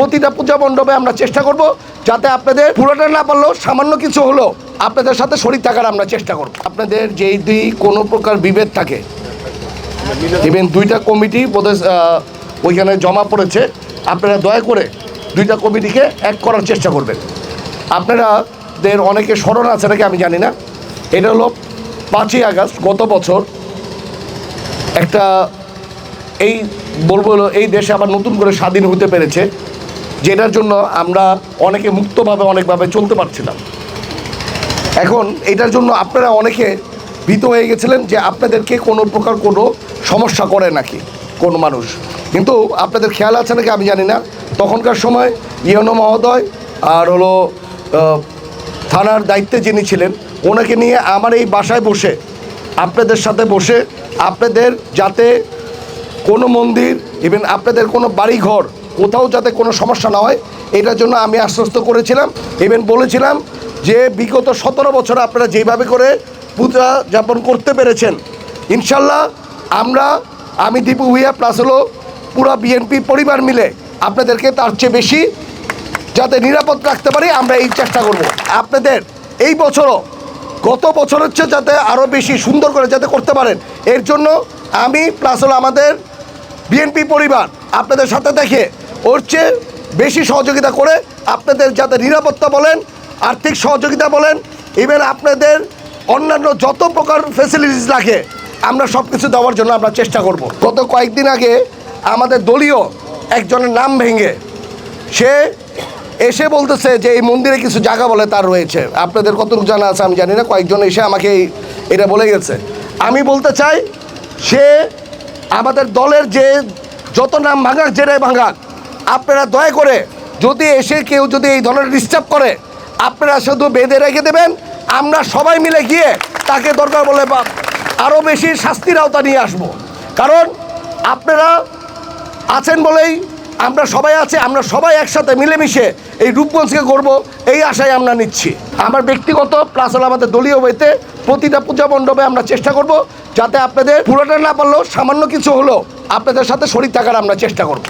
প্রতিটা পূজা মণ্ডপে আমরা চেষ্টা করব যাতে আপনাদের পুরোটা না পারলেও সামান্য কিছু হলো আপনাদের সাথে শরীর থাকার আমরা চেষ্টা করব। আপনাদের যেই দুই কোনো প্রকার বিভেদ থাকে ইভেন দুইটা কমিটি ওইখানে জমা পড়েছে, আপনারা দয়া করে দুইটা কমিটিকে এক করার চেষ্টা করবেন। আপনারা দের অনেকে স্মরণ আছে নাকি আমি জানি না। এটা হলো পাঁচই আগস্ট, গত বছর একটা এই বলব এই দেশে আবার নতুন করে স্বাধীন হতে পেরেছে। যেটার জন্য আমরা অনেকে মুক্তভাবে, অনেকভাবে চলতে পারছিলাম। এখন এটার জন্য আপনারা অনেকে ভীত হয়ে গেছিলেন যে আপনাদেরকে কোনো প্রকার কোনো সমস্যা করে নাকি কোনো মানুষ। কিন্তু আপনাদের খেয়াল আছে নাকি আমি জানি না। তখনকার সময় ইয়নো মহোদয় আর হলো থানার দায়িত্বে যিনি ছিলেন, ওনাকে নিয়ে আমার এই বাসায় বসে, আপনাদের সাথে বসে, আপনাদের যাতে কোনো মন্দির ইভেন আপনাদের কোনো বাড়ি ঘর কোথাও যাতে কোনো সমস্যা না হয়, এটার জন্য আমি আশ্বস্ত করেছিলাম। ইভেন বলেছিলাম যে বিগত সতেরো বছর আপনারা যেভাবে করে পূজা যাপন করতে পেরেছেন, ইনশাল্লাহ আমরা, আমি দীপু ভুইয়া প্লাস হলো পুরো বিএনপি পরিবার মিলে আপনাদেরকে তার চেয়ে বেশি যাতে নিরাপদ রাখতে পারি, আমরা এই চেষ্টা করব। আপনাদের এই বছরও, গত বছর হচ্ছে যাতে আরও বেশি সুন্দর করে যাতে করতে পারেন, এর জন্য আমি প্লাস হলো আমাদের বিএনপি পরিবার আপনাদের সাথে দেখে ওর চেয়ে বেশি সহযোগিতা করে আপনাদের যাতে নিরাপত্তা বলেন, আর্থিক সহযোগিতা বলেন ইভেন আপনাদের অন্যান্য যত প্রকার ফেসিলিটিস লাগে, আমরা সব কিছু দেওয়ার জন্য আমরা চেষ্টা করব। গত কয়েকদিন আগে আমাদের দলীয় একজনের নাম ভেঙে সে এসে বলতেছে যে এই মন্দিরে কিছু জায়গা বলে তার রয়েছে। আপনাদের কতটুকু জানা আছে আমি জানি না, কয়েকজন এসে আমাকে এটা বলে গেছে। আমি বলতে চাই, সে আমাদের দলের যে যত নাম ভাঙাক জেরায় ভাঙাক আপনারা দয়া করে যদি এসে কেউ যদি এই ধরনের ডিস্টার্ব করে, আপনারা শুধু বেঁধে রেখে দেবেন, আমরা সবাই মিলে গিয়ে তাকে দরকার বলে আরও বেশি শাস্তির আওতা নিয়ে আসব। কারণ আপনারা আছেন বলেই আমরা সবাই আছে, আমরা সবাই একসাথে মিলেমিশে এই রূপগঞ্জকে করব এই আশায় আমরা নিচ্ছি। আমার ব্যক্তিগত প্লাস হলো আমাদের দলীয় বইতে প্রতিটা পূজা মণ্ডপে আমরা চেষ্টা করব, যাতে আপনাদের পুরোটা না পারলেও সামান্য কিছু হলো আপনাদের সাথে শরীর থাকার আমরা চেষ্টা করব।